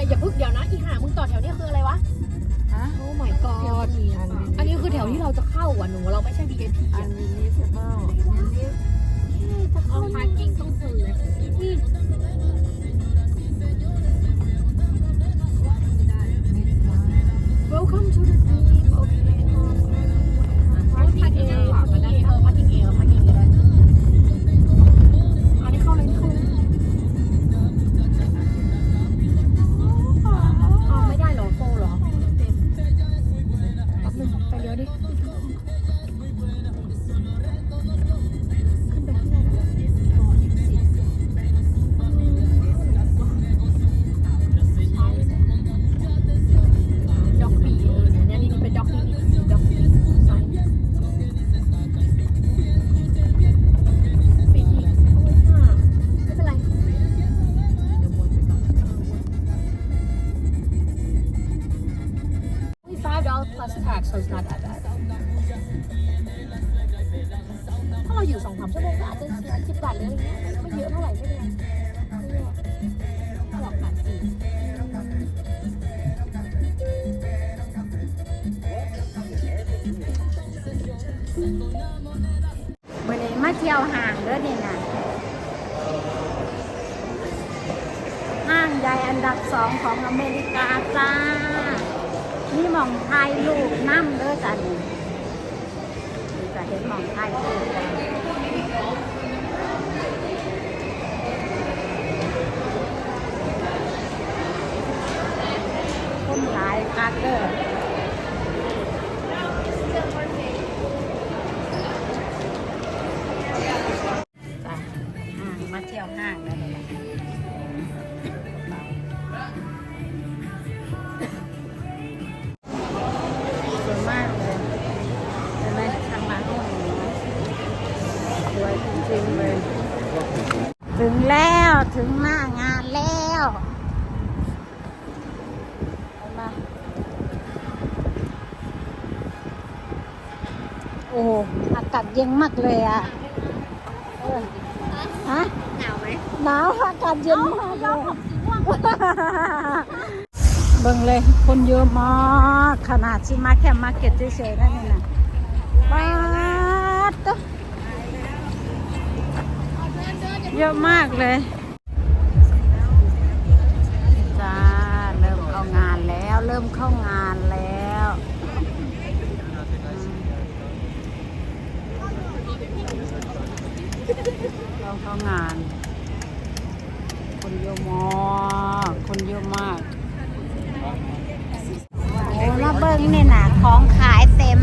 ียอย่าพึ่งเดี๋ยวนะอีห่ามึงต่อแถวนี้คืออะไรวะฮะ โอ้ my god อันนี้คือแถวที่เราจะเข้าอะหนูเราไม่ใช่ VIP อันนี้เซเบิล แค่จะเข้า parking ตรง Only five dollars plus tax so it's not that bad ถ้าเราอยู่สองสามชั่วโมงก็อาจจะสิบบาทหรืออะไรเงี้ยไม่เยอะเท่าไหร่ไม่เป็นไรไม่เยอะถ้าเราขาดสี่วันนี้มาเที่ยวห้างเด้อนี่นะห้างใหญ่อันดับสองของอเมริกาจ้า นี่มองไทยลูกน้ำเด้อจ้ะนี่จะเห็นมองไทยลูกจ้ะคนหลายคักเด้อมาเที่ยวห้างแล้เนี่ย วยจริงๆเลย ถึงแล้วถึงหน้างานแล้วเห็นไหมโอ้โหอากาศเย็นมากเลยอะเออฮะหนาวไหมหนาวอากาศเย็นมากเลยเบิ่งเลย คนเยอะมากขนาดที่มาแค่มาร์เก็ตเฉยๆนั่นเองนะว้าวตะ เยอะมากเลยจ้าเริ่มเข้างานแล้ว เริ่มเข้างานแล้วเราเข้างาน คนเยอะมากคนเยอะมากโอ้แล้วเบิ้งนี่นะของขายเต็ม